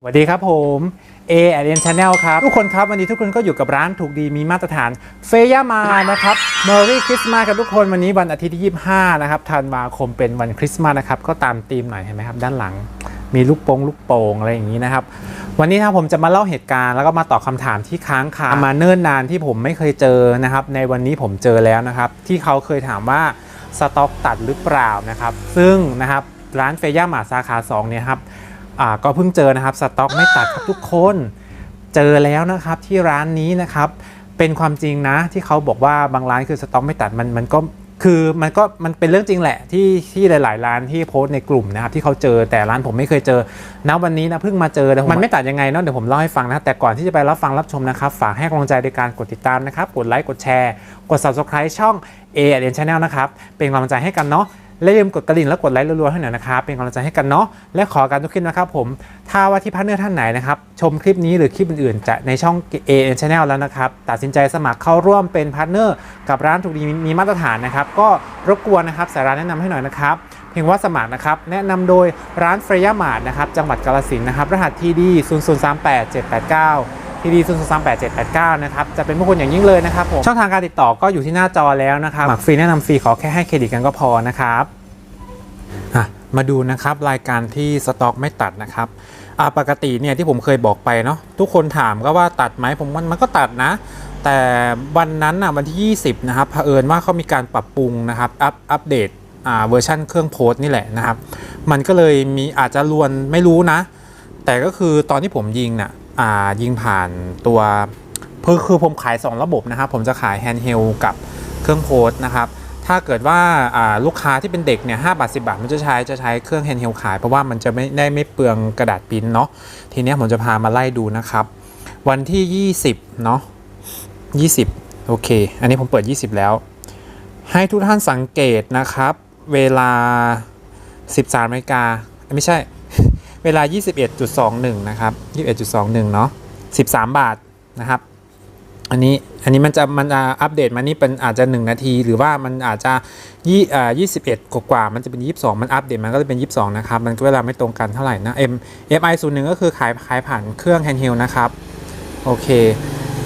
สวัสดีครับผม A a n Channel ครับ ทุกคนครับ วันนี้ทุกคนก็อยู่กับร้านถูกดีมีมาตรฐานเฟย่ามานะครับ Merry Christmas ครับทุกคนวันนี้วันอาทิตย์ที่ 25 นะครับธันวาคมเป็นวันคริสต์มาสนะครับ ก็ตามธีมหน่อยเห็นไหมครับ ด้านหลังมีลูกโป่งลูกโป่งอะไรอย่างนี้นะครับ วันนี้ครับผมจะมาเล่าเหตุการณ์แล้วก็มาตอบคำถามที่ค้างคามาเนิ่นนานที่ผมไม่เคยเจอนะครับ ในวันนี้ผมเจอแล้วนะครับ ที่เขาเคยถามว่าสต็อกตัดหรือเปล่านะครับ ซึ่งนะครับร้านเฟย่ามาสาขา2เนี่ยครับ ก็เพิ่งเจอนะครับสต็อกไม่ตัดครับทุกคน เจอแล้วนะครับที่ร้านนี้นะครับเป็นความจริงนะที่เขาบอกว่าบางร้านคือสต็อกไม่ตัดมันมันก็คือมันก็มันเป็นเรื่องจริงแหละที่ที่หลาย ๆ ร้านที่โพสต์ในกลุ่มนะครับที่เขาเจอแต่ร้านผมไม่เคยเจอณวันนี้นะเพิ่งมาเจอแต่มันไม่ตัดยังไงเนาะเดี๋ยวผมเล่าให้ฟังนะแต่ก่อนที่จะไปรับฟังรับชมนะครับ ฝากให้กำลังใจในการกดติดตามนะครับ กดไลค์กดแชร์ กด subscribe ช่อง A อ n Channel นะครับ เป็นกำลังใจให้กันเนาะ และอย่าลืมกดกระดิ่งและกดไลค์รัวๆให้หน่อยนะครับเป็นกำลังใจให้กันเนาะและขอการทุกคลิปนะครับผมถ้าว่าที่พาร์ทเนอร์ท่านไหนนะครับชมคลิปนี้หรือคลิปอื่นๆ จะในช่อง A N Channel แล้วนะครับตัดสินใจสมัครเข้าร่วมเป็นพาร์ทเนอร์กับร้านถูกดีมีมาตรฐานนะครับก็รบกวนนะครับสาระแนะนำให้หน่อยนะครับเพียงว่าสมัครนะครับแนะนำโดยร้านเฟรยามาดนะครับจังหวัดกาลสินนะครับรหัสทีดี0 0 3 8 7 8 9 ทีดีซูซามแปดเจ็ดแปดเก้านะครับจะเป็นผู้คนอย่างยิ่งเลยนะครับผมช่องทางการติดต่อก็อยู่ที่หน้าจอแล้วนะครับหมักฟรีแนะนำฟรีขอแค่ให้เครดิตกันก็พอนะครับมาดูนะครับรายการที่สต็อกไม่ตัดนะครับปกติเนี่ยที่ผมเคยบอกไปเนาะทุกคนถามก็ว่าตัดไหมผมมันมันก็ตัดนะ แต่วันนั้นอะวันที่ 20 นะครับเผอิญว่าเขามีการปรับปรุงนะครับอัพอัปเดตอ่าเวอร์ชันเครื่องโพสต์นี่แหละนะครับ มันก็เลยมีอาจจะลวนไม่รู้นะ แต่ก็คือตอนที่ผมยิงนะ่ะ ยิงผ่านตัวคือคือผมขาย 2 ระบบนะครับ ผมจะขายแฮนด์เฮลกับเครื่องโพสต์นะครับ ถ้าเกิดว่าาลูกค้าที่เป็นเด็กเนี่ยห้าบาทสิบาทมันจะใช้จะใช้เครื่องแฮนด์เฮลขาย เพราะว่ามันจะไม่ได้ไม่เปลืองกระดาษปริ้นเนาะทีนี้ผมจะพามาไล่ดูนะครับ วันที่ 20เนาะ20 โอเค อันนี้ผมเปิด 20 แล้ว ให้ทุกท่านสังเกตนะครับ เวลา 13นาฬิกาไม่ใช่ เวลา 21.21 นะครับ 21.21 เนาะ13 บาทนะครับ อันนี้ อันนี้มันจะ มันจะอัปเดตมานี่เป็นอาจจะ 1 นาที หรือว่ามันอาจจะยี่อ่า21กว่า มันจะเป็น 22 มันอัปเดตมันก็จะเป็น 22 นะครับ มันก็เวลาไม่ตรงกันเท่าไหร่นะ M MI 0 1ก็คือขายขายผ่านเครื่องแฮนด์เฮลนะครับ โอเค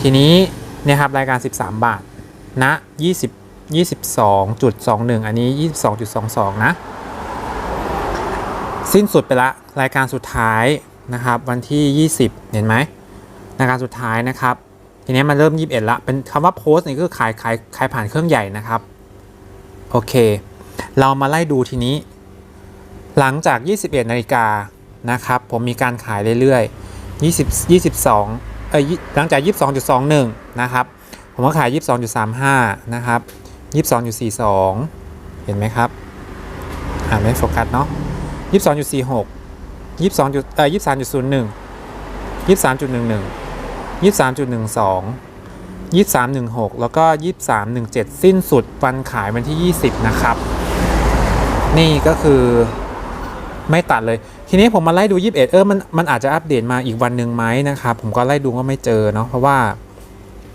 ทีนี้เนี่ยครับรายการ 13 บาทณ20 22.21 อันนี้ 22.22 นะ สิ้นสุดไปละรายการสุดท้ายนะครับ วันที่ 20 เห็นไหมรายการสุดท้ายนะครับ ทีนี้มันเริ่ม 21ละเป็นคำว่าโพสต์นี่คือขายขายขายผ่านเครื่องใหญ่นะครับ โอเค เรามาไล่ดูทีนี้ หลังจาก 21นาฬิกานะครับ ผมมีการขายเรื่อยๆ20 22เอ้ยหลังจาก 22.21 นะครับ ผมก็ขาย 22.35 นะครับ 22.42 เห็นไหมครับอ่าไม่โฟกัสเนาะ ยี่สิบสองจุดสี่หกยี่สิบสองจุดเอ่อยี่สิบสามจุดศูนย์หนึ่งยี่สิบสามจุดหนึ่งหนึ่งยี่สิบสามจุดหนึ่งสองยี่สิบสามหนึ่งหกแล้วก็ยี่สิบสามหนึ่งเจ็ดสิ้นสุดวันขายวันที่ยี่สิบนะครับ นี่ก็คือไม่ตัดเลย ทีนี้ผมมาไล่ดู 21 เออมันมันอาจจะอัปเดตมาอีกวันหนึ่งไหมนะครับ ผมก็ไล่ดูก็ไม่เจอเนาะเพราะว่า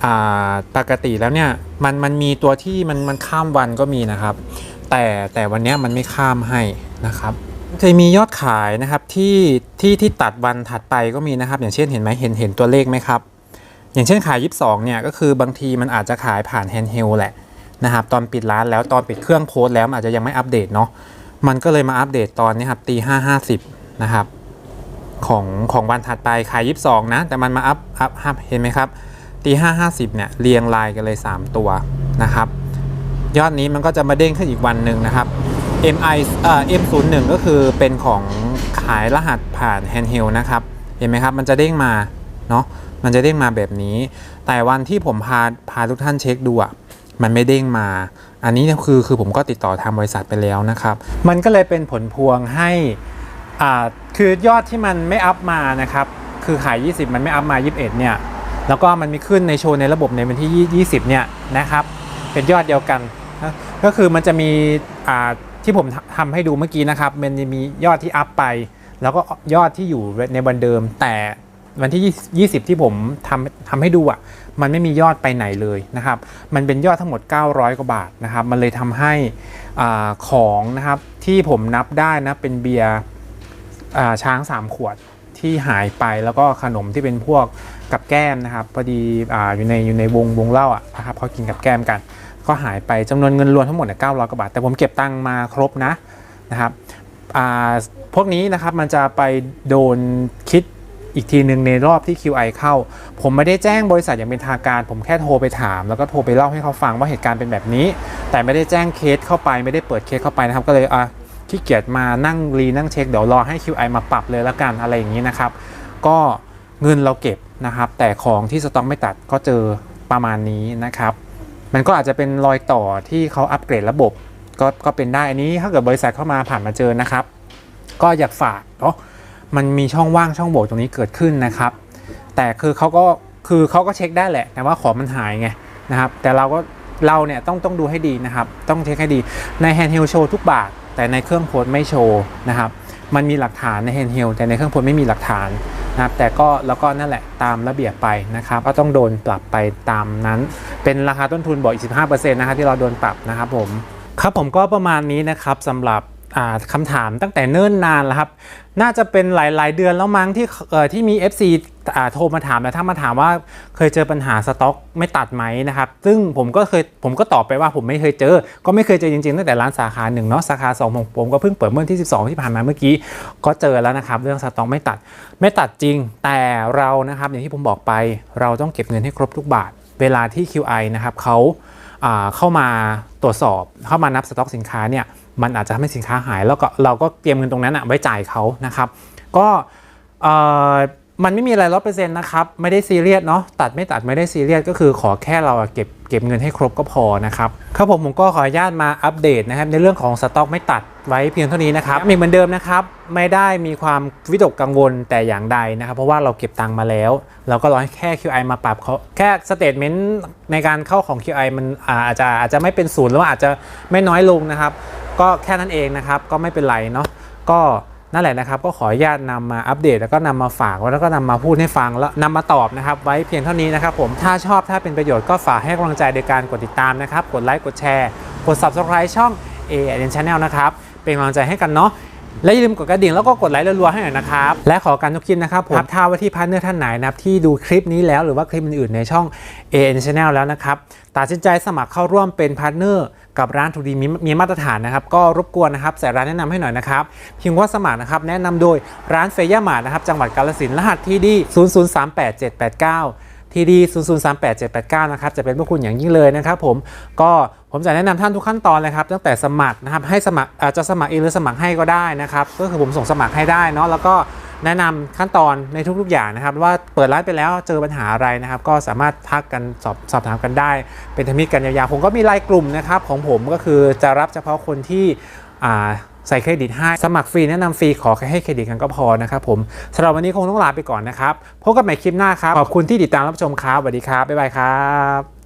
อ่าปกติแล้วเนี่ยมันมันมีตัวที่มันมันข้ามวันก็มีนะครับ แต่แต่วันเนี้ยมันไม่ข้ามให้นะครับ จะมียอดขายนะครับที่ที่ที่ตัดวันถัดไปก็มีนะครับ อย่างเช่นเห็นไหมเห็นเห็นตัวเลขไหมครับ อย่างเช่นขาย 22 เนี่ยก็คือบางทีมันอาจจะขายผ่านแฮนด์เฮลแหละนะครับตอนปิดร้านแล้วตอนปิดเครื่องโพสแล้วอาจจะยังไม่อัปเดตเนาะมันก็เลยมาอัปเดตตอนนี้ครับตีห้าห้าสิบนะครับของของวันถัดไปขาย 22 นะ แต่มันมาอัพอัพอัพเห็นไหมครับตีห้าห้าสิบเนี่ยเรียงรายกันเลย 3 ตัวนะครับ ยอดนี้มันก็จะมาเด้งขึ้นอีกวันหนึ่งนะครับ MI เอ่อ M01 ก็คือเป็นของขายรหัสผ่านแฮนด์เฮลนะครับ เห็นไหมครับ มันจะเด้งมาเนาะมันจะเด้งมาแบบนี้ แต่วันที่ผมพาพาทุกท่านเช็คดูอะมันไม่เด้งมา อันนี้คือคือผมก็ติดต่อทางบริษัทไปแล้วนะครับ มันก็เลยเป็นผลพวงให้อ่าคือยอดที่มันไม่อัพมานะครับ คือขาย 20 มันไม่อัพมา 21 เนี่ย แล้วก็มันมีขึ้นในโชว์ในระบบในวันที่ 20 เนี่ยนะครับ เป็นยอดเดียวกัน ก็คือมันจะมีอ่า ที่ผมททำให้ดูเมื่อกี้นะครับ มันจะมียอดที่อัพไป แล้วก็ยอดที่อยู่ในวันเดิม แต่วันที่ 20 ที่ผมทำทำให้ดูอะ มันไม่มียอดไปไหนเลยนะครับ มันเป็นยอดทั้งหมด 900 กว่าบาทนะครับ มันเลยทำให้อาของนะครับที่ผมนับได้นะเป็นเบียร์อ่าช้าง 3 ขวดที่หายไปแล้วก็ขนมที่เป็นพวกกับแก้มนะครับพอดีอ่าอยู่ในอยู่ในวงวงเล่าอะนะครับเขากินกับแก้มกัน ก็หายไปจำนวนเงินรวมทั้งหมดเนี่ย900กว่าบาท แต่ผมเก็บตังค์มาครบนะนะครับพวกนี้นะครับมันจะไปโดนคิดอีกทีหนึ่งในรอบที่ QI เข้า ผมไม่ได้แจ้งบริษัทอย่างเป็นทางการ ผมแค่โทรไปถาม แล้วก็โทรไปเล่าให้เขาฟังว่าเหตุการณ์เป็นแบบนี้ แต่ไม่ได้แจ้งเคสเข้าไปไม่ได้เปิดเคสเข้าไปนะครับ ก็เลยอะขี้เกียจมานั่งรีนั่งเช็คเดี๋ยวรอให้ QI มาปรับเลยแล้วกันอะไรอย่างนี้นะครับ ก็เงินเราเก็บนะครับ แต่ของที่สต็อกไม่ตัดก็เจอประมาณนี้นะครับ มันก็อาจจะเป็นรอยต่อที่เขาอัปเกรดระบบ ก็ก็เป็นได้อันนี้ถ้าเกิดบริษัทเข้ามาผ่านมาเจอนะครับ ก็อยากฝากเนาะมันมีช่องว่างช่องโหว่ตรงนี้เกิดขึ้นนะครับ แต่คือเขาก็คือเขาก็เช็คได้แหละ แต่ว่าของมันหายไงนะครับ แต่เราก็เราเนี่ยต้องต้องดูให้ดีนะครับ ต้องเช็คให้ดีในแฮนด์เฮลโชว์ทุกบาท แต่ในเครื่องโพสไม่โชว์นะครับ มันมีหลักฐานในแฮนด์เฮลแต่ในเครื่องโพสไม่มีหลักฐาน นะครับแต่ก็แล้วก็นั่นแหละตามระเบียบไปนะครับก็ต้องโดนปรับไปตามนั้น เป็นราคาต้นทุนบอกอีก15%นะครับที่เราโดนปรับนะครับผมครับผมก็ประมาณนี้นะครับสำหรับอ่าคำถามตั้งแต่เนิ่นนานแล้วครับ น่าจะเป็นหลาย ๆ เดือนแล้วมั้งที่ที่มี FC โทรมาถามแล้วถ้ามาถามว่าเคยเจอปัญหาสต็อกไม่ตัดไหมนะครับซึ่งผมก็เคยผมก็ตอบไปว่าผมไม่เคยเจอ ก็ไม่เคยเจอจริงๆตั้งแต่ร้านสาขาหนึ่งเนาะสาขา2ของผมก็เพิ่งเปิดเมื่อที่ 12 ที่ผ่านมาเมื่อกี้ก็เจอแล้วนะครับเรื่องสต็อกไม่ตัดไม่ตัดจริง แต่เรานะครับอย่างที่ผมบอกไป เราต้องเก็บเงินให้ครบทุกบาท เวลาที่ QI นะครับเขาาเข้ามาตรวจสอบเข้ามานับสต็อกสินค้าเนี่ยมันอาจจะทำให้สินค้าหาย แล้วก็เราก็เตรียมเงินตรงนั้นอะไว้จ่ายเขานะครับ ก็ มันไม่มีอะไรร้อเปอร์เซ็นต์นะครับ ไม่ได้ซีเรียสเนาะตัดไม่ตัดไม่ได้ซีเรียสก็คือขอแค่เราเก็บเก็บเงินให้ครบก็พอนะครับครับผมผมก็ขออนุญาตมาอัปเดตนะครับ ในเรื่องของสต็อกไม่ตัดไว้เพียงเท่านี้นะครับมีเหมือนเดิมนะครับ ไม่ได้มีความวิตกกังวลแต่อย่างใดนะครับ เพราะว่าเราเก็บตังค์มาแล้ว เราก็รอแค่ QI มาปรับเขาแค่สเตทเมนต์ในการเข้าของ QI มันอาอาจจะอาจจะไม่เป็นศูนย์หรือว่าอาจจะไม่น้อยลงนะครับ ก็แค่นั้นเองนะครับก็ไม่เป็นไรเนาะก็ นั่นแหละนะครับ ก็ขออนุญาตนำมาอัปเดต แล้วก็นำมาฝากแล้วก็นำมาพูดให้ฟังแล้วนำมาตอบนะครับ ไว้เพียงเท่านี้นะครับผมถ้าชอบถ้าเป็นประโยชน์ก็ฝากให้กำลังใจโดยการกดติดตามนะครับ กดไลค์กดแชร์ กด subscribe ช่อง A n Channel นะครับ เป็นกำลังใจให้กันเนาะ และอย่าลืมกดกระดิ่งแล้วก็กดไลค์รัวๆให้หน่อยนะครับ และขอการทุกคลิปนะครับผมท้าไว้ที่พาร์ทเนอร์ท่านไหนนะครับที่ดูคลิปนี้แล้วหรือว่าคลิปอื่นๆในช่อง AN Channel แล้วนะครับตัดสินใจสมัครเข้าร่วมเป็นพาร์ทเนอร์กับร้านทูดีมีมีมาตรฐานนะครับ ก็รบกวนนะครับใส่ร้านแนะนำให้หน่อยนะครับพิมพ์ว่าสมัครนะครับแนะนำโดยร้านเฟย่ามาร์นะครับจังหวัดกาฬสินธุ์รหัสที่ดี0038789 ทีดี0038789นะครับจะเป็นพวกคุณอย่างยิ่งเลยนะครับผมก็ผมจะแนะนำท่านทุกขั้นตอนเลยครับตั้งแต่สมัครนะครับให้สมัครอาจจะสมัครเองหรือสมัครให้ก็ได้นะครับก็คือผมส่งสมัครให้ได้เนาะแล้วก็แนะนำขั้นตอนในทุกๆอย่างนะครับ ว่าเปิดร้านไปแล้วเจอปัญหาอะไรนะครับ ก็สามารถทักกันสอบสอบถามกันได้ เป็นธรรมิตกันยาวๆผมก็มีไลน์กลุ่มนะครับของผมก็คือจะรับเฉพาะคนที่ ใส่เครดิตให้ สมัครฟรีแนะนำฟรีขอแค่ให้เครดิตกันก็พอนะครับผมสำหรับวันนี้คงต้องลาไปก่อนนะครับพบกันใหม่คลิปหน้าครับ ขอบคุณที่ติดตามรับชมครับสวัสดีครับบ๊ายบายครับ